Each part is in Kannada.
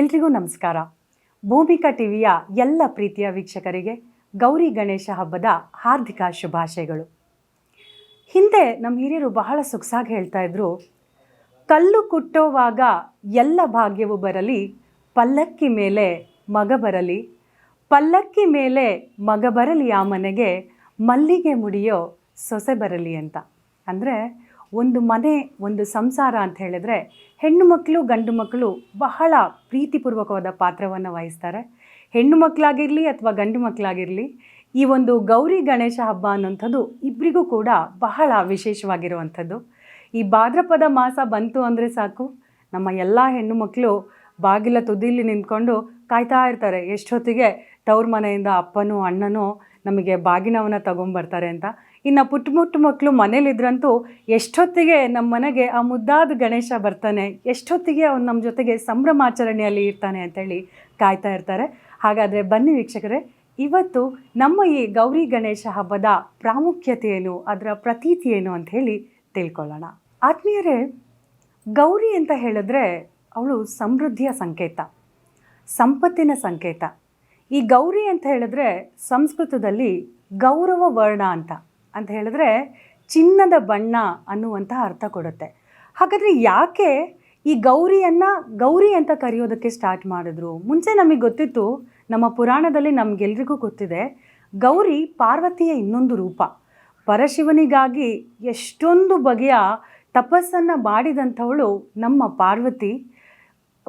ಎಲ್ರಿಗೂ ನಮಸ್ಕಾರ. ಭೂಮಿಕಾ ಟಿವಿಯ ಎಲ್ಲ ಪ್ರೀತಿಯ ವೀಕ್ಷಕರಿಗೆ ಗೌರಿ ಗಣೇಶ ಹಬ್ಬದ ಹಾರ್ದಿಕ ಶುಭಾಶಯಗಳು. ಹಿಂದೆ ನಮ್ಮ ಹಿರಿಯರು ಬಹಳ ಸೊಗಸಾಗಿ ಹೇಳ್ತಾ ಇದ್ರು, ಕಲ್ಲು ಕುಟ್ಟೋವಾಗ ಎಲ್ಲ ಭಾಗ್ಯವು ಬರಲಿ, ಪಲ್ಲಕ್ಕಿ ಮೇಲೆ ಮಗ ಬರಲಿ, ಪಲ್ಲಕ್ಕಿ ಮೇಲೆ ಮಗ ಬರಲಿ ಆ ಮನೆಗೆ ಮಲ್ಲಿಗೆ ಮುಡಿಯೋ ಸೊಸೆ ಬರಲಿ ಅಂತ. ಅಂದರೆ ಒಂದು ಮನೆ, ಒಂದು ಸಂಸಾರ ಅಂತ ಹೇಳಿದ್ರೆ ಹೆಣ್ಣು ಮಕ್ಕಳು, ಗಂಡು ಮಕ್ಕಳು ಬಹಳ ಪ್ರೀತಿಪೂರ್ವಕವಾದ ಪಾತ್ರವನ್ನು ವಹಿಸ್ತಾರೆ. ಹೆಣ್ಣು ಮಕ್ಕಳಾಗಿರಲಿ ಅಥವಾ ಗಂಡು ಮಕ್ಕಳಾಗಿರಲಿ, ಈ ಒಂದು ಗೌರಿ ಗಣೇಶ ಹಬ್ಬ ಅನ್ನೋಂಥದ್ದು ಇಬ್ಬರಿಗೂ ಕೂಡ ಬಹಳ ವಿಶೇಷವಾಗಿರುವಂಥದ್ದು. ಈ ಭಾದ್ರಪದ ಮಾಸ ಬಂತು ಅಂದರೆ ಸಾಕು. ನಮ್ಮ ಎಲ್ಲ ಹೆಣ್ಣು ಮಕ್ಕಳು ಬಾಗಿಲ ತುದಿಲಿ ನಿಂತ್ಕೊಂಡು ಕಾಯ್ತಾ ಇರ್ತಾರೆ. ಎಷ್ಟೊತ್ತಿಗೆ ತವ್ರ ಮನೆಯಿಂದ ಅಪ್ಪನೂ ಅಣ್ಣನೂ ನಮಗೆ ಬಾಗಿನವನ್ನು ತಗೊಂಬರ್ತಾರೆ ಅಂತ. ಇನ್ನು ಪುಟ್ಟ ಪುಟ್ಟ ಮಕ್ಕಳು ಮನೇಲಿದ್ರಂತೂ ಎಷ್ಟೊತ್ತಿಗೆ ನಮ್ಮ ಮನೆಗೆ ಆ ಮುದ್ದಾದ ಗಣೇಶ ಬರ್ತಾನೆ, ಎಷ್ಟೊತ್ತಿಗೆ ಅವ್ನು ನಮ್ಮ ಜೊತೆಗೆ ಸಂಭ್ರಮಾಚರಣೆಯಲ್ಲಿ ಇರ್ತಾನೆ ಅಂತೇಳಿ ಕಾಯ್ತಾ ಇರ್ತಾರೆ. ಹಾಗಾದರೆ ಬನ್ನಿ ವೀಕ್ಷಕರೇ, ಇವತ್ತು ನಮ್ಮ ಈ ಗೌರಿ ಗಣೇಶ ಹಬ್ಬದ ಪ್ರಾಮುಖ್ಯತೆ ಏನು, ಅದರ ಪ್ರತೀತಿ ಏನು ಅಂತ ಹೇಳಿ ತಿಳ್ಕೊಳ್ಳೋಣ. ಆತ್ಮೀಯರೇ, ಗೌರಿ ಅಂತ ಹೇಳಿದ್ರೆ ಅವಳು ಸಮೃದ್ಧಿಯ ಸಂಕೇತ, ಸಂಪತ್ತಿನ ಸಂಕೇತ. ಈ ಗೌರಿ ಅಂತ ಹೇಳಿದ್ರೆ ಸಂಸ್ಕೃತದಲ್ಲಿ ಗೌರವ ವರ್ಣ ಅಂತ. ಅಂತ ಹೇಳಿದ್ರೆ ಚಿನ್ನದ ಬಣ್ಣ ಅನ್ನುವಂತಹ ಅರ್ಥ ಕೊಡುತ್ತೆ. ಹಾಗಾದರೆ ಯಾಕೆ ಈ ಗೌರಿಯನ್ನು, ಗೌರಿ ಅಂತ ಕರೆಯೋದಕ್ಕೆ ಸ್ಟಾರ್ಟ್ ಮಾಡಿದ್ರು? ಮುಂಚೆ ನಮಗೆ ಗೊತ್ತಿತ್ತು, ನಮ್ಮ ಪುರಾಣದಲ್ಲಿ ನಮಗೆಲ್ರಿಗೂ ಗೊತ್ತಿದೆ, ಗೌರಿ ಪಾರ್ವತಿಯ ಇನ್ನೊಂದು ರೂಪ. ಪರಶಿವನಿಗಾಗಿ ಎಷ್ಟೊಂದು ಬಗೆಯ ತಪಸ್ಸನ್ನು ಮಾಡಿದಂಥವಳು ನಮ್ಮ ಪಾರ್ವತಿ.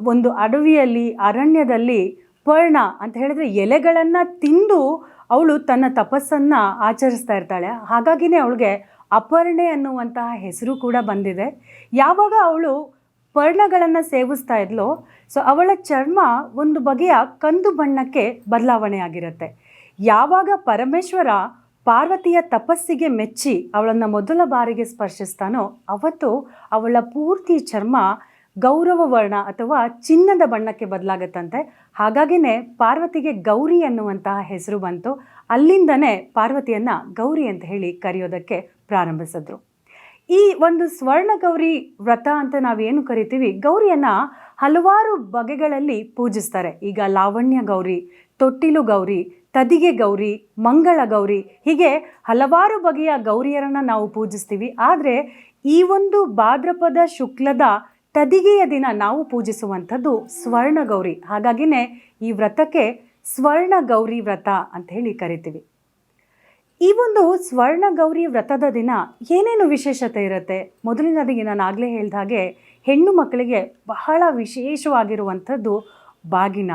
ಒಂದು ಅಡವಿಯಲ್ಲಿ, ಅರಣ್ಯದಲ್ಲಿ ಪರ್ಣ ಅಂತ ಹೇಳಿದ್ರೆ ಎಲೆಗಳನ್ನು ತಿಂದು ಅವಳು ತನ್ನ ತಪಸ್ಸನ್ನು ಆಚರಿಸ್ತಾ ಇರ್ತಾಳೆ. ಹಾಗಾಗಿನೇ ಅವಳಿಗೆ ಅಪರ್ಣೆ ಅನ್ನುವಂತಹ ಹೆಸರು ಕೂಡ ಬಂದಿದೆ. ಯಾವಾಗ ಅವಳು ಪರ್ಣಗಳನ್ನು ಸೇವಿಸ್ತಾ ಇದ್ಲೋ, ಸೊ ಅವಳ ಚರ್ಮ ಒಂದು ಬಗೆಯ ಕಂದು ಬಣ್ಣಕ್ಕೆ ಬದಲಾವಣೆ ಆಗಿರುತ್ತೆ. ಯಾವಾಗ ಪರಮೇಶ್ವರ ಪಾರ್ವತಿಯ ತಪಸ್ಸಿಗೆ ಮೆಚ್ಚಿ ಅವಳನ್ನು ಮೊದಲ ಬಾರಿಗೆ ಸ್ಪರ್ಶಿಸ್ತಾನೋ, ಅವತ್ತು ಅವಳ ಪೂರ್ತಿ ಚರ್ಮ ಗೌರವ ವರ್ಣ ಅಥವಾ ಚಿನ್ನದ ಬಣ್ಣಕ್ಕೆ ಬದಲಾಗತ್ತಂತೆ. ಹಾಗಾಗಿನೇ ಪಾರ್ವತಿಗೆ ಗೌರಿ ಅನ್ನುವಂತಹ ಹೆಸರು ಬಂತು. ಅಲ್ಲಿಂದನೇ ಪಾರ್ವತಿಯನ್ನು ಗೌರಿ ಅಂತ ಹೇಳಿ ಕರೆಯೋದಕ್ಕೆ ಪ್ರಾರಂಭಿಸಿದ್ರು. ಈ ಒಂದು ಸ್ವರ್ಣ ಗೌರಿ ವ್ರತ ಅಂತ ನಾವೇನು ಕರಿತೀವಿ? ಗೌರಿಯನ್ನು ಹಲವಾರು ಬಗೆಗಳಲ್ಲಿ ಪೂಜಿಸ್ತಾರೆ. ಈಗ ಲಾವಣ್ಯ ಗೌರಿ, ತೊಟ್ಟಿಲು ಗೌರಿ, ತದಿಗೆ ಗೌರಿ, ಮಂಗಳ ಗೌರಿ ಹೀಗೆ ಹಲವಾರು ಬಗೆಯ ಗೌರಿಯರನ್ನು ನಾವು ಪೂಜಿಸ್ತೀವಿ. ಆದರೆ ಈ ಒಂದು ಭಾದ್ರಪದ ಶುಕ್ಲದ ತದಿಗೆಯ ದಿನ ನಾವು ಪೂಜಿಸುವಂಥದ್ದು ಸ್ವರ್ಣಗೌರಿ. ಹಾಗಾಗಿನೇ ಈ ವ್ರತಕ್ಕೆ ಸ್ವರ್ಣ ಗೌರಿ ವ್ರತ ಅಂತ ಹೇಳಿ ಕರಿತೀವಿ. ಈ ಒಂದು ಸ್ವರ್ಣಗೌರಿ ವ್ರತದ ದಿನ ಏನೇನು ವಿಶೇಷತೆ ಇರುತ್ತೆ? ಮೊದಲಿನದಿಗೆ ನಾನು ಆಗಲೇ ಹೇಳಿದ ಹಾಗೆ ಹೆಣ್ಣು ಮಕ್ಕಳಿಗೆ ಬಹಳ ವಿಶೇಷವಾಗಿರುವಂಥದ್ದು ಬಾಗಿನ.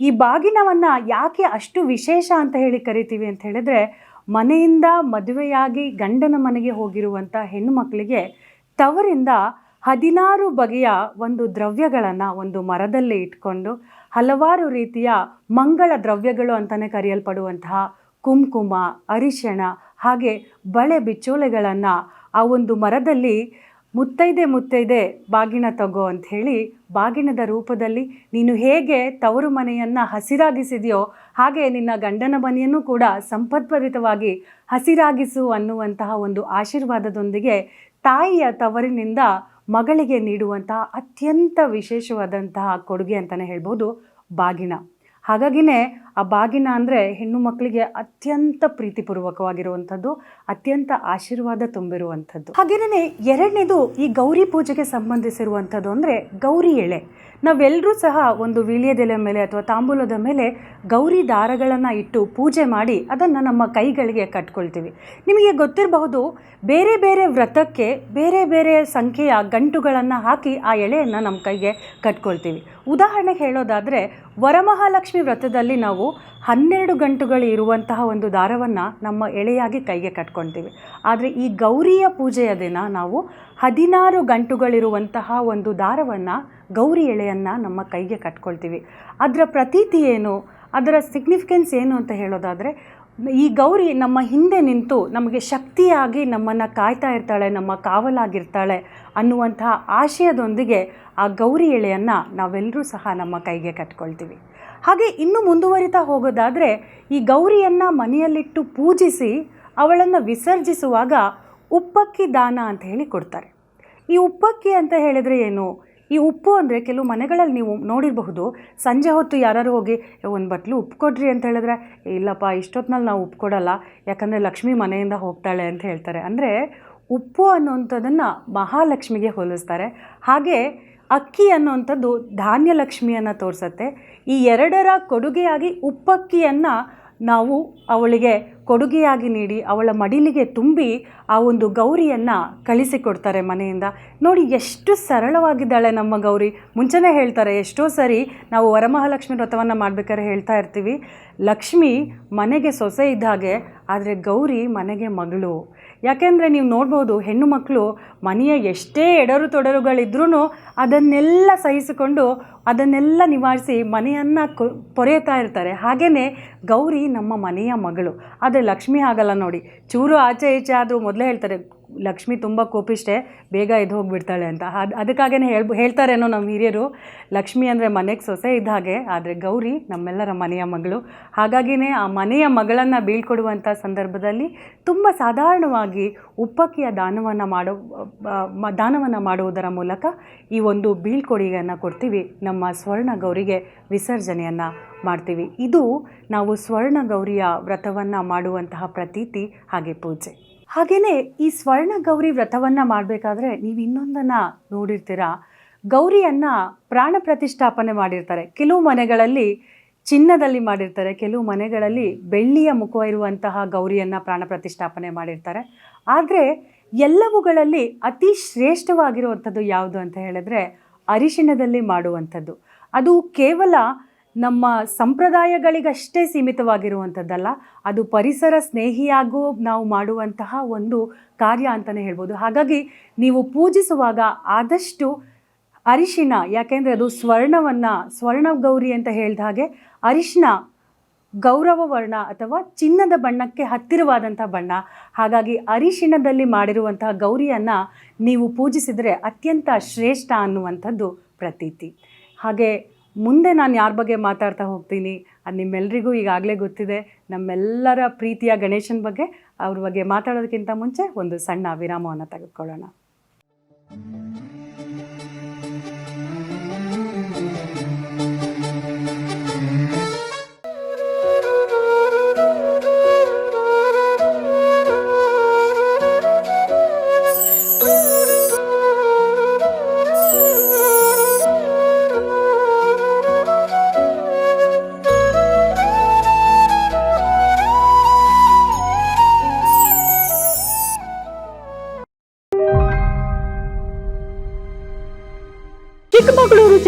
ಈ ಬಾಗಿನವನ್ನು ಯಾಕೆ ಅಷ್ಟು ವಿಶೇಷ ಅಂತ ಹೇಳಿ ಕರಿತೀವಿ ಅಂತ ಹೇಳಿದ್ರೆ ಮನೆಯಿಂದ ಮದುವೆಯಾಗಿ ಗಂಡನ ಮನೆಗೆ ಹೋಗಿರುವಂಥ ಹೆಣ್ಣು ಮಕ್ಕಳಿಗೆ ತವರಿಂದ ಹದಿನಾರು ಬಗೆಯ ಒಂದು ದ್ರವ್ಯಗಳನ್ನು ಒಂದು ಮರದಲ್ಲಿ ಇಟ್ಕೊಂಡು ಹಲವಾರು ರೀತಿಯ ಮಂಗಳ ದ್ರವ್ಯಗಳು ಅಂತಲೇ ಕರೆಯಲ್ಪಡುವಂತಹ ಕುಂಕುಮ, ಅರಿಶಿಣ ಹಾಗೆ ಬಳೆ ಬಿಚ್ಚೋಲೆಗಳನ್ನು ಆ ಒಂದು ಮರದಲ್ಲಿ ಮುತ್ತೈದೆ ಮುತ್ತೈದೆ ಬಾಗಿನ ತಗೋ ಅಂತ ಹೇಳಿ ಬಾಗಿನದ ರೂಪದಲ್ಲಿ ನೀನು ಹೇಗೆ ತವರು ಮನೆಯನ್ನು ಹಸಿರಾಗಿಸಿದೆಯೋ ಹಾಗೆ ನಿನ್ನ ಗಂಡನ ಮನೆಯನ್ನು ಕೂಡ ಸಂಪದ್ಭರಿತವಾಗಿ ಹಸಿರಾಗಿಸು ಅನ್ನುವಂತಹ ಒಂದು ಆಶೀರ್ವಾದದೊಂದಿಗೆ ತಾಯಿಯ ತವರಿನಿಂದ ಮಗಳಿಗೆ ನೀಡುವಂತಹ ಅತ್ಯಂತ ವಿಶೇಷವಾದಂತಹ ಕೊಡುಗೆ ಅಂತಲೇ ಹೇಳ್ಬೋದು ಬಾಗಿನ ಹಾಗಾಗಿನೇ ಆ ಬಾಗಿನ ಅಂದರೆ ಹೆಣ್ಣು ಮಕ್ಕಳಿಗೆ ಅತ್ಯಂತ ಪ್ರೀತಿಪೂರ್ವಕವಾಗಿರುವಂಥದ್ದು, ಅತ್ಯಂತ ಆಶೀರ್ವಾದ ತುಂಬಿರುವಂಥದ್ದು. ಹಾಗೇನೇ ಎರಡನೇದು ಈ ಗೌರಿ ಪೂಜೆಗೆ ಸಂಬಂಧಿಸಿರುವಂಥದ್ದು ಅಂದರೆ ಗೌರಿ ಎಳೆ. ನಾವೆಲ್ಲರೂ ಸಹ ಒಂದು ವೀಳ್ಯದೆಲೆ ಮೇಲೆ ಅಥವಾ ತಾಂಬೂಲದ ಮೇಲೆ ಗೌರಿ ದಾರಗಳನ್ನು ಇಟ್ಟು ಪೂಜೆ ಮಾಡಿ ಅದನ್ನು ನಮ್ಮ ಕೈಗಳಿಗೆ ಕಟ್ಕೊಳ್ತೀವಿ. ನಿಮಗೆ ಗೊತ್ತಿರಬಹುದು, ಬೇರೆ ಬೇರೆ ವ್ರತಕ್ಕೆ ಬೇರೆ ಬೇರೆ ಸಂಖ್ಯೆಯ ಗಂಟುಗಳನ್ನು ಹಾಕಿ ಆ ಎಳೆಯನ್ನು ನಮ್ಮ ಕೈಗೆ ಕಟ್ಕೊಳ್ತೀವಿ. ಉದಾಹರಣೆಗೆ ಹೇಳೋದಾದರೆ, ವರಮಹಾಲಕ್ಷ್ಮಿ ವ್ರತದಲ್ಲಿ ನಾವು ಹನ್ನೆರಡು ಗಂಟುಗಳು ಇರುವಂತಹ ಒಂದು ದಾರವನ್ನು ನಮ್ಮ ಎಳೆಯಾಗಿ ಕೈಗೆ ಕಟ್ಕೊಳ್ತೀವಿ ಆದರೆ ಈ ಗೌರಿಯ ಪೂಜೆಯ ದಿನ ನಾವು ಹದಿನಾರು ಗಂಟುಗಳಿರುವಂತಹ ಒಂದು ದಾರವನ್ನು ಗೌರಿ ಎಳೆಯನ್ನು ನಮ್ಮ ಕೈಗೆ ಕಟ್ಕೊಳ್ತೀವಿ. ಅದರ ಪ್ರತೀತಿ ಏನು? ಅದರ ಸಿಗ್ನಿಫಿಕೆನ್ಸ್ ಏನು ಅಂತ ಹೇಳೋದಾದರೆ, ಈ ಗೌರಿ ನಮ್ಮ ಹಿಂದೆ ನಿಂತು ನಮಗೆ ಶಕ್ತಿಯಾಗಿ ನಮ್ಮನ್ನು ಕಾಯ್ತಾ ಇರ್ತಾಳೆ, ನಮ್ಮ ಕಾವಲಾಗಿರ್ತಾಳೆ ಅನ್ನುವಂತಹ ಆಶಯದೊಂದಿಗೆ ಆ ಗೌರಿ ಎಳೆಯನ್ನು ನಾವೆಲ್ಲರೂ ಸಹ ನಮ್ಮ ಕೈಗೆ ಕಟ್ಕೊಳ್ತೀವಿ. ಹಾಗೆ ಇನ್ನು ಮುಂದುವರಿತಾ ಹೋಗೋದಾದರೆ ಈ ಗೌರಿಯನ್ನು ಮನೆಯಲ್ಲಿಟ್ಟು ಪೂಜಿಸಿ ಅವಳನ್ನು ವಿಸರ್ಜಿಸುವಾಗ ಉಪ್ಪಕ್ಕಿ ದಾನ ಅಂತ ಹೇಳಿ ಕೊಡ್ತಾರೆ. ಈ ಉಪ್ಪಕ್ಕಿ ಅಂತ ಹೇಳಿದರೆ ಏನು? ಈ ಉಪ್ಪು ಅಂದರೆ ಕೆಲವು ಮನೆಗಳಲ್ಲಿ ನೀವು ನೋಡಿರಬಹುದು. ಸಂಜೆ ಹೊತ್ತು ಯಾರು ಹೋಗಿ ಒಂದು ಬಟ್ಲು ಉಪ್ಪು ಕೊಡ್ರಿ ಅಂತ ಹೇಳಿದ್ರೆ ಇಲ್ಲಪ್ಪ ಇಷ್ಟೊತ್ತಿನಲ್ಲಿ ನಾವು ಉಪ್ಪು ಕೊಡಲ್ಲ. ಯಾಕಂದರೆ ಲಕ್ಷ್ಮಿ ಮನೆಯಿಂದ ಹೋಗ್ತಾಳೆ ಅಂತ ಹೇಳ್ತಾರೆ. ಅಂದರೆ ಉಪ್ಪು ಅನ್ನುವಂಥದ್ದನ್ನು ಮಹಾಲಕ್ಷ್ಮಿಗೆ ಹೋಲಿಸ್ತಾರೆ. ಹಾಗೆ ಅಕ್ಕಿ ಅನ್ನುವಂಥದ್ದು ಧಾನ್ಯ ಲಕ್ಷ್ಮಿಯನ್ನು ತೋರಿಸುತ್ತೆ. ಈ ಎರಡರ ಕೊಡುಗೆಯಾಗಿ ಉಪ್ಪಕ್ಕಿಯನ್ನು ನಾವು ಅವಳಿಗೆ ಕೊಡುಗೆಯಾಗಿ ನೀಡಿ, ಅವಳ ಮಡಿಲಿಗೆ ತುಂಬಿ ಆ ಒಂದು ಗೌರಿಯನ್ನು ಕಳಿಸಿಕೊಡ್ತಾರೆ ಮನೆಯಿಂದ. ನೋಡಿ ಎಷ್ಟು ಸರಳವಾಗಿದ್ದಾಳೆ ನಮ್ಮ ಗೌರಿ. ಮುಂಚೆನೇ ಹೇಳ್ತಾರೆ, ಎಷ್ಟೋ ಸರಿ ನಾವು ವರಮಹಾಲಕ್ಷ್ಮಿ ವ್ರತವನ್ನು ಮಾಡ್ಬೇಕಾದ್ರೆ ಹೇಳ್ತಾ ಇರ್ತೀವಿ. ಲಕ್ಷ್ಮಿ ಮನೆಗೆ ಸೊಸೆ ಇದ್ದ ಹಾಗೆ, ಆದರೆ ಗೌರಿ ಮನೆಗೆ ಮಗಳು. ಯಾಕೆಂದರೆ ನೀವು ನೋಡ್ಬೋದು ಹೆಣ್ಣು ಮಕ್ಕಳು ಮನೆಯ ಎಷ್ಟೇ ಎಡರು ತೊಡರುಗಳಿದ್ರೂ ಅದನ್ನೆಲ್ಲ ಸಹಿಸಿಕೊಂಡು ಅದನ್ನೆಲ್ಲ ನಿವಾರಿಸಿ ಮನೆಯನ್ನು ಪೊರೆಯುತ್ತಾ ಇರ್ತಾರೆ. ಹಾಗೆಯೇ ಗೌರಿ ನಮ್ಮ ಮನೆಯ ಮಗಳು. ಆದರೆ ಲಕ್ಷ್ಮಿ ಆಗಲ್ಲ ನೋಡಿ. ಚೂರು ಆಚೆ ಈಚೆ ಆದರೂ ಮೊದಲೇ ಹೇಳ್ತಾರೆ ಲಕ್ಷ್ಮಿ ತುಂಬ ಕೋಪಿಷ್ಟೆ ಬೇಗ ಎದ್ದು ಹೋಗಿಬಿಡ್ತಾಳೆ ಅಂತ. ಅದು ಅದಕ್ಕಾಗೇ ಹೇಳ್ ಹೇಳ್ತಾರೇನೋ ನಮ್ಮ ಹಿರಿಯರು, ಲಕ್ಷ್ಮಿ ಅಂದರೆ ಮನೆಗೆ ಸೊಸೆ ಇದ್ದ ಹಾಗೆ, ಆದರೆ ಗೌರಿ ನಮ್ಮೆಲ್ಲರ ಮನೆಯ ಮಗಳು. ಹಾಗಾಗಿನೇ ಆ ಮನೆಯ ಮಗಳನ್ನು ಬೀಳ್ಕೊಡುವಂಥ ಸಂದರ್ಭದಲ್ಲಿ ತುಂಬ ಸಾಧಾರಣವಾಗಿ ಉಪ್ಪಕ್ಕಿಯ ದಾನವನ್ನು ಮಾಡೋ ದಾನವನ್ನು ಮಾಡುವುದರ ಮೂಲಕ ಈ ಒಂದು ಬೀಳ್ಕೊಡುಗೆಯನ್ನು ಕೊಡ್ತೀವಿ. ನಮ್ಮ ಸ್ವರ್ಣ ಗೌರಿಗೆ ವಿಸರ್ಜನೆಯನ್ನು ಮಾಡ್ತೀವಿ. ಇದು ನಾವು ಸ್ವರ್ಣ ಗೌರಿಯ ವ್ರತವನ್ನು ಮಾಡುವಂತಹ ಪ್ರತೀತಿ, ಹಾಗೆ ಪೂಜೆ. ಹಾಗೆಯೇ ಈ ಸ್ವರ್ಣ ಗೌರಿ ವ್ರತವನ್ನು ಮಾಡಬೇಕಾದ್ರೆ ನೀವು ಇನ್ನೊಂದನ್ನು ನೋಡಿರ್ತೀರಾ? ಗೌರಿಯನ್ನು ಪ್ರಾಣ ಪ್ರತಿಷ್ಠಾಪನೆ ಮಾಡಿರ್ತಾರೆ. ಕೆಲವು ಮನೆಗಳಲ್ಲಿ ಚಿನ್ನದಲ್ಲಿ ಮಾಡಿರ್ತಾರೆ. ಕೆಲವು ಮನೆಗಳಲ್ಲಿ ಬೆಳ್ಳಿಯ ಮುಖ ಇರುವಂತಹ ಗೌರಿಯನ್ನು ಪ್ರಾಣ ಪ್ರತಿಷ್ಠಾಪನೆ ಮಾಡಿರ್ತಾರೆ. ಆದರೆ ಎಲ್ಲವುಗಳಲ್ಲಿ ಅತಿ ಶ್ರೇಷ್ಠವಾಗಿರುವಂಥದ್ದು ಯಾವುದು ಅಂತ ಹೇಳಿದ್ರೆ ಅರಿಶಿಣದಲ್ಲಿ ಮಾಡುವಂಥದ್ದು. ಅದು ಕೇವಲ ನಮ್ಮ ಸಂಪ್ರದಾಯಗಳಿಗಷ್ಟೇ ಸೀಮಿತವಾಗಿರುವಂಥದ್ದಲ್ಲ, ಅದು ಪರಿಸರ ಸ್ನೇಹಿಯಾಗೂ ನಾವು ಮಾಡುವಂತಹ ಒಂದು ಕಾರ್ಯ ಅಂತಲೇ ಹೇಳ್ಬೋದು. ಹಾಗಾಗಿ ನೀವು ಪೂಜಿಸುವಾಗ ಆದಷ್ಟು ಅರಿಶಿಣ ಯಾಕೆಂದರೆ ಅದು ಸ್ವರ್ಣವನ್ನು, ಸ್ವರ್ಣ ಗೌರಿ ಅಂತ ಹೇಳಿದ ಹಾಗೆ ಅರಿಶಿನ ಗೌರವ ವರ್ಣ ಅಥವಾ ಚಿನ್ನದ ಬಣ್ಣಕ್ಕೆ ಹತ್ತಿರವಾದಂಥ ಬಣ್ಣ. ಹಾಗಾಗಿ ಅರಿಶಿಣದಲ್ಲಿ ಮಾಡಿರುವಂತಹ ಗೌರಿಯನ್ನು ನೀವು ಪೂಜಿಸಿದರೆ ಅತ್ಯಂತ ಶ್ರೇಷ್ಠ ಅನ್ನುವಂಥದ್ದು ಪ್ರತೀತಿ. ಹಾಗೆ ಮುಂದೆ ನಾನು ಯಾರ ಬಗ್ಗೆ ಮಾತಾಡ್ತಾ ಹೋಗ್ತೀನಿ, ಅದು ನಿಮ್ಮೆಲ್ರಿಗೂ ಈಗಾಗಲೇ ಗೊತ್ತಿದೆ. ನಮ್ಮೆಲ್ಲರ ಪ್ರೀತಿಯ ಗಣೇಶನ ಬಗ್ಗೆ ಅವ್ರ ಬಗ್ಗೆ ಮಾತಾಡೋದಕ್ಕಿಂತ ಮುಂಚೆ ಒಂದು ಸಣ್ಣ ವಿರಾಮವನ್ನು ತೆಗೆದುಕೊಳ್ಳೋಣ.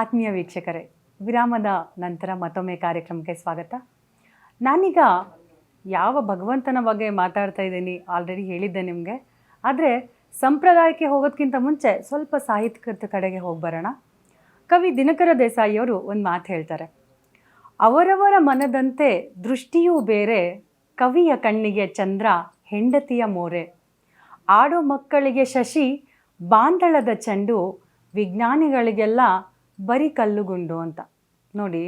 ಆತ್ಮೀಯ ವೀಕ್ಷಕರೇ, ವಿರಾಮದ ನಂತರ ಮತ್ತೊಮ್ಮೆ ಕಾರ್ಯಕ್ರಮಕ್ಕೆ ಸ್ವಾಗತ. ನಾನೀಗ ಯಾವ ಭಗವಂತನ ಬಗ್ಗೆ ಮಾತಾಡ್ತಾ ಇದ್ದೀನಿ ಆಲ್ರೆಡಿ ಹೇಳಿದ್ದೆ ನಿಮಗೆ. ಆದರೆ ಸಂಪ್ರದಾಯಕ್ಕೆ ಹೋಗೋದಕ್ಕಿಂತ ಮುಂಚೆ ಸ್ವಲ್ಪ ಸಾಹಿತ್ಯದ ಕಡೆಗೆ ಹೋಗಿ ಬರೋಣ. ಕವಿ ದಿನಕರ ದೇಸಾಯಿಯವರು ಒಂದು ಮಾತು ಹೇಳ್ತಾರೆ. ಅವರವರ ಮನದಂತೆ ದೃಷ್ಟಿಯೂ ಬೇರೆ, ಕವಿಯ ಕಣ್ಣಿಗೆ ಚಂದ್ರ, ಹೆಂಡತಿಯ ಮೋರೆ. ಆಡೋ ಮಕ್ಕಳಿಗೆ ಶಶಿ ಬಾಂದಳದ ಚೆಂಡು, ವಿಜ್ಞಾನಿಗಳಿಗೆಲ್ಲ ಬರೀ ಕಲ್ಲುಗುಂಡು ಅಂತ. ನೋಡಿ,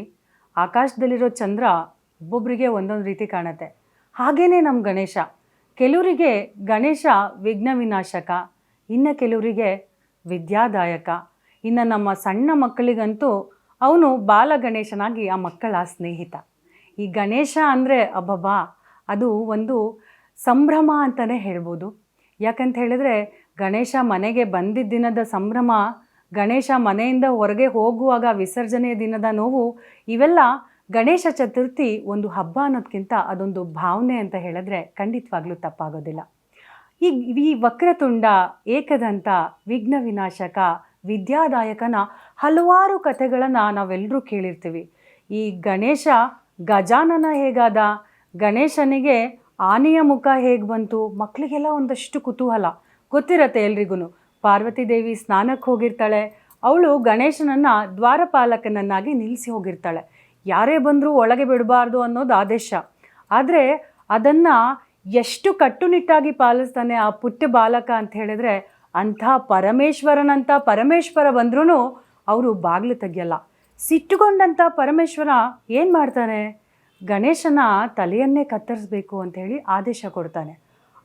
ಆಕಾಶದಲ್ಲಿರೋ ಚಂದ್ರ ಒಬ್ಬೊಬ್ಬರಿಗೆ ಒಂದೊಂದು ರೀತಿ ಕಾಣುತ್ತೆ. ಹಾಗೇ ನಮ್ಮ ಗಣೇಶ. ಕೆಲವರಿಗೆ ಗಣೇಶ ವಿಘ್ನ ವಿನಾಶಕ, ಇನ್ನು ಕೆಲವರಿಗೆ ವಿದ್ಯಾದಾಯಕ, ಇನ್ನು ನಮ್ಮ ಸಣ್ಣ ಮಕ್ಕಳಿಗಂತೂ ಅವನು ಬಾಲ ಗಣೇಶನಾಗಿ ಆ ಮಕ್ಕಳ ಸ್ನೇಹಿತ. ಈ ಗಣೇಶ ಅಂದರೆ ಅಬ್ಬಬ್ಬಾ, ಅದು ಒಂದು ಸಂಭ್ರಮ ಅಂತಲೇ ಹೇಳ್ಬೋದು. ಯಾಕಂತ ಹೇಳಿದ್ರೆ ಗಣೇಶ ಮನೆಗೆ ಬಂದಿದ್ದ ದಿನದ ಸಂಭ್ರಮ ಗಣೇಶ ಮನೆಯಿಂದ ಹೊರಗೆ ಹೋಗುವಾಗ ವಿಸರ್ಜನೆಯ ದಿನದ ನೋವು, ಇವೆಲ್ಲ ಗಣೇಶ ಚತುರ್ಥಿ ಒಂದು ಹಬ್ಬ ಅನ್ನೋದಕ್ಕಿಂತ ಅದೊಂದು ಭಾವನೆ ಅಂತ ಹೇಳಿದ್ರೆ ಖಂಡಿತವಾಗ್ಲೂ ತಪ್ಪಾಗೋದಿಲ್ಲ. ಈ ಈ ವಕ್ರತುಂಡ, ಏಕದಂತ, ವಿಘ್ನ ವಿನಾಶಕ, ವಿದ್ಯಾದಾಯಕನ ಹಲವಾರು ಕಥೆಗಳನ್ನು ನಾವೆಲ್ಲರೂ ಕೇಳಿರ್ತೀವಿ. ಈ ಗಣೇಶ ಗಜಾನನ ಹೇಗಾದ? ಗಣೇಶನಿಗೆ ಆನೆಯ ಮುಖ ಹೇಗೆ ಬಂತು? ಮಕ್ಕಳಿಗೆಲ್ಲ ಒಂದಷ್ಟು ಕುತೂಹಲ. ಗೊತ್ತಿರತ್ತೆ ಎಲ್ರಿಗೂ ಪಾರ್ವತಿ ದೇವಿ ಸ್ನಾನಕ್ಕೆ ಹೋಗಿರ್ತಾಳೆ. ಅವಳು ಗಣೇಶನನ್ನು ದ್ವಾರಪಾಲಕನನ್ನಾಗಿ ನಿಲ್ಲಿಸಿ ಹೋಗಿರ್ತಾಳೆ. ಯಾರೇ ಬಂದರೂ ಒಳಗೆ ಬಿಡಬಾರ್ದು ಅನ್ನೋದು ಆದೇಶ. ಆದರೆ ಅದನ್ನು ಎಷ್ಟು ಕಟ್ಟುನಿಟ್ಟಾಗಿ ಪಾಲಿಸ್ತಾನೆ ಆ ಪುಟ್ಟ ಬಾಲಕ ಅಂತ ಹೇಳಿದ್ರೆ ಅಂಥ ಪರಮೇಶ್ವರನಂಥ ಪರಮೇಶ್ವರ ಬಂದ್ರೂ ಅವರು ಬಾಗಿಲು ತೆಗಿಯಲ್ಲ. ಸಿಟ್ಟುಕೊಂಡಂಥ ಪರಮೇಶ್ವರ ಏನು ಮಾಡ್ತಾನೆ? ಗಣೇಶನ ತಲೆಯನ್ನೇ ಕತ್ತರಿಸ್ಬೇಕು ಅಂತ ಹೇಳಿ ಆದೇಶ ಕೊಡ್ತಾನೆ.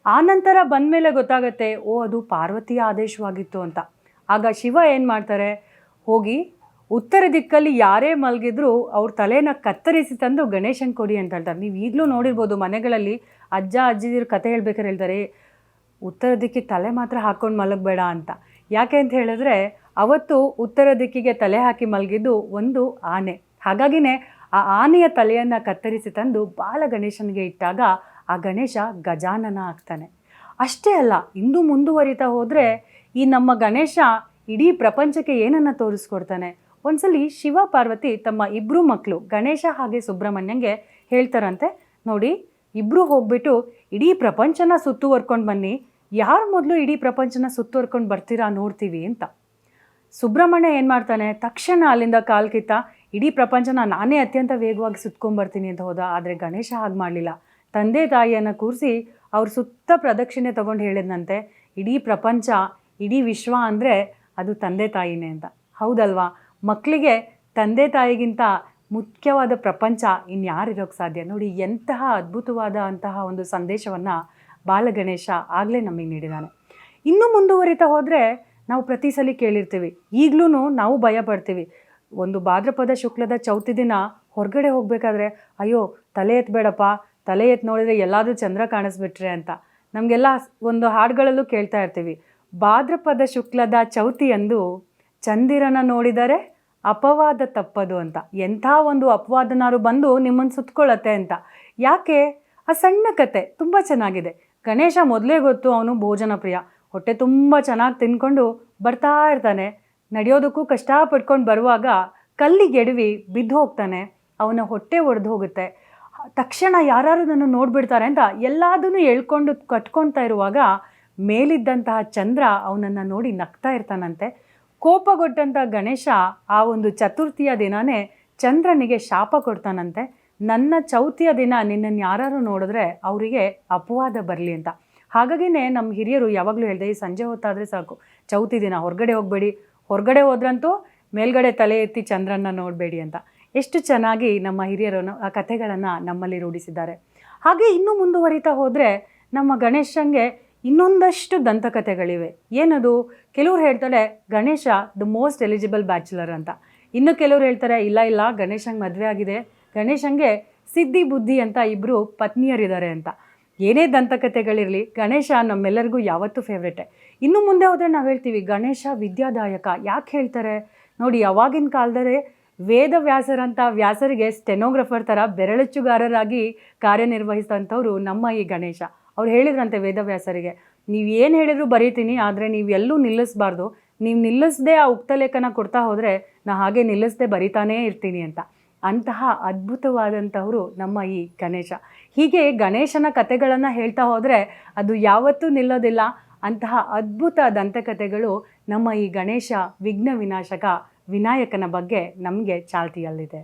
ಆನಂತರ ಬಂದಮೇಲೆ ಗೊತ್ತಾಗತ್ತೆ, ಓ, ಅದು ಪಾರ್ವತಿಯ ಆದೇಶವಾಗಿತ್ತು ಅಂತ. ಆಗ ಶಿವ ಏನು ಮಾಡ್ತಾರೆ? ಹೋಗಿ ಉತ್ತರ ದಿಕ್ಕಲ್ಲಿ ಯಾರೇ ಮಲಗಿದ್ರು ಅವ್ರ ತಲೆನ ಕತ್ತರಿಸಿ ತಂದು ಗಣೇಶನ್ ಕೊಡಿ ಅಂತ ಹೇಳ್ತಾರೆ. ನೀವು ಈಗಲೂ ನೋಡಿರ್ಬೋದು ಮನೆಗಳಲ್ಲಿ ಅಜ್ಜ, ಅಜ್ಜಿದಿರು ಕತೆ ಹೇಳ್ಬೇಕಾರೆ ಹೇಳ್ತಾರೆ ಉತ್ತರ ದಿಕ್ಕಿಗೆ ತಲೆ ಮಾತ್ರ ಹಾಕ್ಕೊಂಡು ಮಲಗಬೇಡ ಅಂತ. ಯಾಕೆ ಅಂತ ಹೇಳಿದ್ರೆ, ಅವತ್ತು ಉತ್ತರ ದಿಕ್ಕಿಗೆ ತಲೆ ಹಾಕಿ ಮಲಗಿದ್ದು ಒಂದು ಆನೆ. ಹಾಗಾಗಿನೇ ಆ ಆನೆಯ ತಲೆಯನ್ನು ಕತ್ತರಿಸಿ ತಂದು ಬಾಲ ಗಣೇಶನಿಗೆ ಇಟ್ಟಾಗ ಆ ಗಣೇಶ ಗಜಾನನ ಆಗ್ತಾನೆ. ಅಷ್ಟೇ ಅಲ್ಲ ಇನ್ನೂ ಮುಂದುವರಿತಾ ಹೋದರೆ ಈ ನಮ್ಮ ಗಣೇಶ ಇಡೀ ಪ್ರಪಂಚಕ್ಕೆ ಏನನ್ನು ತೋರಿಸ್ಕೊಡ್ತಾನೆ? ಒಂದ್ಸಲಿ ಶಿವ ಪಾರ್ವತಿ ತಮ್ಮ ಇಬ್ಬರು ಮಕ್ಕಳು ಗಣೇಶ ಹಾಗೆ ಸುಬ್ರಹ್ಮಣ್ಯಂಗೆ ಹೇಳ್ತಾರಂತೆ, ನೋಡಿ ಇಬ್ಬರು ಹೋಗ್ಬಿಟ್ಟು ಇಡೀ ಪ್ರಪಂಚನ ಸುತ್ತುವರ್ಕೊಂಡು ಬನ್ನಿ, ಯಾರು ಮೊದಲು ಇಡೀ ಪ್ರಪಂಚನ ಸುತ್ತುವರ್ಕೊಂಡು ಬರ್ತೀರಾ ನೋಡ್ತೀವಿ ಅಂತ. ಸುಬ್ರಹ್ಮಣ್ಯ ಏನು ಮಾಡ್ತಾನೆ, ತಕ್ಷಣ ಅಲ್ಲಿಂದ ಕಾಲ್ಕಿತ್ತ ಇಡೀ ಪ್ರಪಂಚನ ನಾನೇ ಅತ್ಯಂತ ವೇಗವಾಗಿ ಸುತ್ಕೊಂಡ್ಬರ್ತೀನಿ ಅಂತ ಹೋದ, ಆದರೆ ಗಣೇಶ ಹಾಗೆ ಮಾಡಲಿಲ್ಲ. ತಂದೆ ತಾಯಿಯನ್ನು ಕೂರಿಸಿ ಅವ್ರ ಸುತ್ತ ಪ್ರದಕ್ಷಿಣೆ ತಗೊಂಡು ಹೇಳಿದ್ನಂತೆ, ಇಡೀ ಪ್ರಪಂಚ, ಇಡೀ ವಿಶ್ವ ಅಂದರೆ ಅದು ತಂದೆ ತಾಯಿನೇ ಅಂತ. ಹೌದಲ್ವಾ? ಮಕ್ಕಳಿಗೆ ತಂದೆ ತಾಯಿಗಿಂತ ಮುಖ್ಯವಾದ ಪ್ರಪಂಚ ಇನ್ಯಾರಿರೋಕ್ಕೆ ಸಾಧ್ಯ? ನೋಡಿ, ಎಂತಹ ಅದ್ಭುತವಾದ ಅಂತಹ ಒಂದು ಸಂದೇಶವನ್ನು ಬಾಲಗಣೇಶ ಆಗಲೇ ನಮಗೆ ನೀಡಿದ್ದಾನೆ ಇನ್ನೂ ಮುಂದುವರಿತಾ ಹೋದರೆ ನಾವು ಪ್ರತಿ ಸಲ ಕೇಳಿರ್ತೀವಿ. ಈಗಲೂ ನಾವು ಭಯ ಪಡ್ತೀವಿ. ಒಂದು ಭಾದ್ರಪದ ಶುಕ್ಲದ ಚೌತಿ ದಿನ ಹೊರಗಡೆ ಹೋಗಬೇಕಾದ್ರೆ, ಅಯ್ಯೋ, ತಲೆ ಎತ್ತಬೇಡಪ್ಪ ತಲೆ ಎತ್ತಿ ನೋಡಿದರೆ ಎಲ್ಲಾದರೂ ಚಂದ್ರ ಕಾಣಿಸ್ಬಿಟ್ರೆ ಅಂತ. ನಮಗೆಲ್ಲ ಒಂದು ಹಾಡುಗಳಲ್ಲೂ ಕೇಳ್ತಾ ಇರ್ತೀವಿ. ಭಾದ್ರಪದ ಶುಕ್ಲದ ಚೌತಿಯಂದು ಚಂದಿರನ ನೋಡಿದರೆ ಅಪವಾದ ತಪ್ಪದು ಅಂತ. ಎಂಥ ಒಂದು ಅಪವಾದನಾರು ಬಂದು ನಿಮ್ಮನ್ನು ಸುತ್ತಕೊಳ್ಳತ್ತೆ ಅಂತ. ಯಾಕೆ? ಆ ಸಣ್ಣ ಕತೆ ತುಂಬ ಚೆನ್ನಾಗಿದೆ. ಗಣೇಶ ಮೊದಲೇ ಗೊತ್ತು ಅವನು ಭೋಜನ ಪ್ರಿಯ. ಹೊಟ್ಟೆ ತುಂಬ ಚೆನ್ನಾಗಿ ತಿನ್ಕೊಂಡು ಬರ್ತಾ ಇರ್ತಾನೆ. ನಡೆಯೋದಕ್ಕೂ ಕಷ್ಟಪಟ್ಕೊಂಡು ಬರುವಾಗ ಕಲ್ಲಿಗೆಡವಿ ಬಿದ್ದು ಹೋಗ್ತಾನೆ. ಅವನ ಹೊಟ್ಟೆ ಒಡೆದು ಹೋಗುತ್ತೆ. ತಕ್ಷಣ ಯಾರು ನನ್ನ ನೋಡ್ಬಿಡ್ತಾರೆ ಅಂತ ಎಲ್ಲದನ್ನು ಎಳ್ಕೊಂಡು ಕಟ್ಕೊಳ್ತಾ ಇರುವಾಗ ಮೇಲಿದ್ದಂತಹ ಚಂದ್ರ ಅವನನ್ನು ನೋಡಿ ನಗ್ತಾ ಇರ್ತಾನಂತೆ. ಕೋಪಗೊಟ್ಟಂಥ ಗಣೇಶ ಆ ಒಂದು ಚತುರ್ಥಿಯ ದಿನನೇ ಚಂದ್ರನಿಗೆ ಶಾಪ ಕೊಡ್ತಾನಂತೆ. ನನ್ನ ಚೌತಿಯ ದಿನ ನಿನ್ನನ್ನು ಯಾರು ನೋಡಿದ್ರೆ ಅವರಿಗೆ ಅಪವಾದ ಬರಲಿ ಅಂತ. ಹಾಗಾಗಿನೇ ನಮ್ಮ ಹಿರಿಯರು ಯಾವಾಗಲೂ ಹೇಳಿದೆ ಈ ಸಂಜೆ ಹೊತ್ತಾದರೆ ಸಾಕು. ಚೌತಿ ದಿನ, ಹೊರಗಡೆ ಹೋಗಬೇಡಿ. ಹೊರಗಡೆ ಹೋದ್ರಂತೂ ಮೇಲ್ಗಡೆ ತಲೆ ಎತ್ತಿ ಚಂದ್ರನ್ನ ನೋಡಬೇಡಿ ಅಂತ. ಎಷ್ಟು ಚೆನ್ನಾಗಿ ನಮ್ಮ ಹಿರಿಯರು ಆ ಕಥೆಗಳನ್ನು ನಮ್ಮಲ್ಲಿ ರೂಢಿಸಿದ್ದಾರೆ. ಹಾಗೆ ಇನ್ನೂ ಮುಂದುವರಿತಾ ಹೋದರೆ ನಮ್ಮ ಗಣೇಶಂಗೆ ಇನ್ನೊಂದಷ್ಟು ದಂತಕಥೆಗಳಿವೆ. ಏನದು? ಕೆಲವ್ರು ಹೇಳ್ತಾರೆ, Ganesha the most eligible bachelor ಅಂತ. ಇನ್ನು ಕೆಲವ್ರು ಹೇಳ್ತಾರೆ, ಇಲ್ಲ ಇಲ್ಲ, ಗಣೇಶಂಗೆ ಮದುವೆ ಆಗಿದೆ. ಗಣೇಶಂಗೆ ಸಿದ್ಧಿ, ಬುದ್ಧಿ ಅಂತ ಇಬ್ಬರು ಪತ್ನಿಯರಿದ್ದಾರೆ ಅಂತ. ಏನೇ ದಂತಕಥೆಗಳಿರಲಿ, ಗಣೇಶ ನಮ್ಮೆಲ್ಲರಿಗೂ ಯಾವತ್ತೂ ಫೇವ್ರೇಟೆ ಇನ್ನು ಮುಂದೆ ಹೋದರೆ ನಾವು ಹೇಳ್ತೀವಿ, ಗಣೇಶ ವಿದ್ಯಾದಾಯಕ. ಯಾಕೆ ಹೇಳ್ತಾರೆ? ನೋಡಿ, ಅವಾಗಿನ ಕಾಲದಲ್ಲಿ ವೇದವ್ಯಾಸರಂಥ ವ್ಯಾಸರಿಗೆ ಸ್ಟೆನೋಗ್ರಫರ್ ಥರ ಬೆರಳಚ್ಚುಗಾರರಾಗಿ ಕಾರ್ಯನಿರ್ವಹಿಸಿದಂಥವ್ರು ನಮ್ಮ ಈ ಗಣೇಶ. ಅವ್ರು ಹೇಳಿದ್ರಂತೆ ವೇದವ್ಯಾಸರಿಗೆ, ನೀವು ಏನು ಹೇಳಿದ್ರು ಬರೀತೀನಿ, ಆದರೆ ನೀವೆಲ್ಲೂ ನಿಲ್ಲಿಸಬಾರ್ದು. ನೀವು ನಿಲ್ಲಿಸದೆ ಆ ಉಕ್ತಲೇಖನ ಕೊಡ್ತಾ ಹೋದರೆ ನಾ ಹಾಗೆ ನಿಲ್ಲಿಸದೆ ಬರಿತಾನೇ ಇರ್ತೀನಿ ಅಂತ. ಅಂತಹ ಅದ್ಭುತವಾದಂಥವರು ನಮ್ಮ ಈ ಗಣೇಶ. ಹೀಗೆ ಗಣೇಶನ ಕಥೆಗಳನ್ನು ಹೇಳ್ತಾ ಹೋದರೆ ಅದು ಯಾವತ್ತೂ ನಿಲ್ಲೋದಿಲ್ಲ. ಅಂತಹ ಅದ್ಭುತ ದಂತಕಥೆಗಳು ನಮ್ಮ ಈ ಗಣೇಶ ವಿಘ್ನ ವಿನಾಶಕ ವಿನಾಯಕನ ಬಗ್ಗೆ ನಮಗೆ ಚಾಲ್ತಿಯಲ್ಲಿದೆ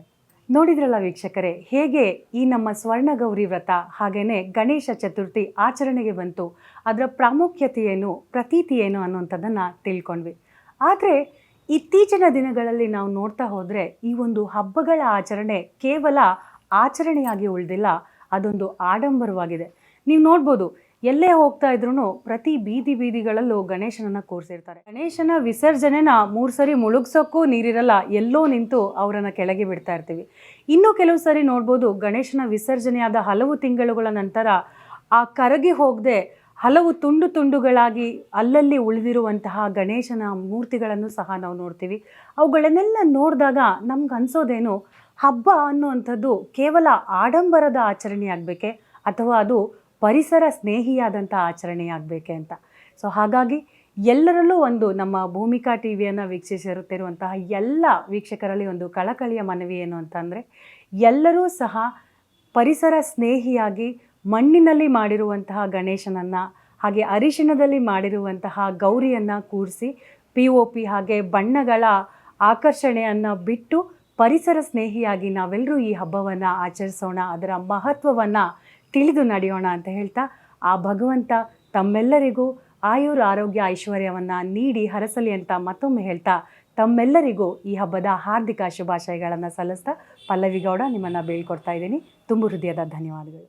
ನೋಡಿದ್ರಲ್ಲ ವೀಕ್ಷಕರೇ, ಹೇಗೆ ಈ ನಮ್ಮ ಸ್ವರ್ಣಗೌರಿ ವ್ರತ ಹಾಗೆಯೇ ಗಣೇಶ ಚತುರ್ಥಿ ಆಚರಣೆಗೆ ಬಂತು, ಅದರ ಪ್ರಾಮುಖ್ಯತೆ ಏನು ಪ್ರತೀತಿ ಏನು ಅನ್ನುವಂಥದ್ದನ್ನು ತಿಳ್ಕೊಂಡ್ವಿ. ಆದರೆ ಇತ್ತೀಚಿನ ದಿನಗಳಲ್ಲಿ ನಾವು ನೋಡ್ತಾ ಹೋದರೆ ಈ ಒಂದು ಹಬ್ಬಗಳ ಆಚರಣೆ ಕೇವಲ ಆಚರಣೆಯಾಗಿ ಉಳಿದಿಲ್ಲ, ಅದೊಂದು ಆಡಂಬರವಾಗಿದೆ. ನೀವು ನೋಡ್ಬೋದು ಎಲ್ಲೇ ಹೋಗ್ತಾ ಇದ್ರು ಪ್ರತಿ ಬೀದಿ ಬೀದಿಗಳಲ್ಲೂ ಗಣೇಶನನ್ನ ಕೂರಿಸಿರ್ತಾರೆ. ಗಣೇಶನ ವಿಸರ್ಜನೆನ ಮೂರು ಸರಿ ಮುಳುಗ್ಸೋಕ್ಕೂ ನೀರಿರಲ್ಲ, ಎಲ್ಲೋ ನಿಂತು ಅವರನ್ನು ಕೆಳಗೆ ಬಿಡ್ತಾ ಇರ್ತೀವಿ. ಇನ್ನೂ ಕೆಲವು ಸರಿ ನೋಡ್ಬೋದು ಗಣೇಶನ ವಿಸರ್ಜನೆಯಾದ ಹಲವು ತಿಂಗಳುಗಳ ನಂತರ ಆ ಕರಗಿ ಹೋಗದೆ ಹಲವು ತುಂಡು ತುಂಡುಗಳಾಗಿ ಅಲ್ಲಲ್ಲಿ ಉಳಿದಿರುವಂತಹ ಗಣೇಶನ ಮೂರ್ತಿಗಳನ್ನು ಸಹ ನಾವು ನೋಡ್ತೀವಿ. ಅವುಗಳನ್ನೆಲ್ಲ ನೋಡಿದಾಗ ನಮ್ಗೆ ಅನ್ಸೋದೇನು, ಹಬ್ಬ ಅನ್ನುವಂಥದ್ದು ಕೇವಲ ಆಡಂಬರದ ಆಚರಣೆ ಆಗಬೇಕೆ ಅಥವಾ ಅದು ಪರಿಸರ ಸ್ನೇಹಿಯಾದಂಥ ಆಚರಣೆ ಆಗಬೇಕೆ ಅಂತ. ಸೊ ಹಾಗಾಗಿ ಎಲ್ಲರಲ್ಲೂ ಒಂದು ನಮ್ಮ ಭೂಮಿಕಾ ಟಿ ವಿಯನ್ನು ವೀಕ್ಷಿಸಿರುತ್ತಿರುವಂತಹ ಎಲ್ಲ ವೀಕ್ಷಕರಲ್ಲಿ ಒಂದು ಕಳಕಳಿಯ ಮನವಿ ಏನು ಅಂತಂದರೆ ಎಲ್ಲರೂ ಸಹ ಪರಿಸರ ಸ್ನೇಹಿಯಾಗಿ ಮಣ್ಣಿನಲ್ಲಿ ಮಾಡಿರುವಂತಹ ಗಣೇಶನನ್ನು, ಹಾಗೆ ಅರಿಶಿಣದಲ್ಲಿ ಮಾಡಿರುವಂತಹ ಗೌರಿಯನ್ನು ಕೂರಿಸಿ ಪಿ ಒ ಪಿ ಹಾಗೆ ಬಣ್ಣಗಳ ಆಕರ್ಷಣೆಯನ್ನು ಬಿಟ್ಟು ಪರಿಸರ ಸ್ನೇಹಿಯಾಗಿ ನಾವೆಲ್ಲರೂ ಈ ಹಬ್ಬವನ್ನು ಆಚರಿಸೋಣ, ಅದರ ಮಹತ್ವವನ್ನು ತಿಳಿದು ನಡೆಯೋಣ ಅಂತ ಹೇಳ್ತಾ ಆ ಭಗವಂತ ತಮ್ಮೆಲ್ಲರಿಗೂ ಆಯುರ್ ಆರೋಗ್ಯ ಐಶ್ವರ್ಯವನ್ನು ನೀಡಿ ಹರಸಲಿ ಅಂತ ಮತ್ತೊಮ್ಮೆ ಹೇಳ್ತಾ ತಮ್ಮೆಲ್ಲರಿಗೂ ಈ ಹಬ್ಬದ ಹಾರ್ದಿಕ ಶುಭಾಶಯಗಳನ್ನು ಸಲ್ಲಿಸ್ತಾ ಪಲ್ಲವಿಗೌಡ ನಿಮ್ಮನ್ನು ಬೀಳ್ಕೊಡ್ತಾ ಇದ್ದೀನಿ. ತುಂಬು ಹೃದಯದ ಧನ್ಯವಾದಗಳು.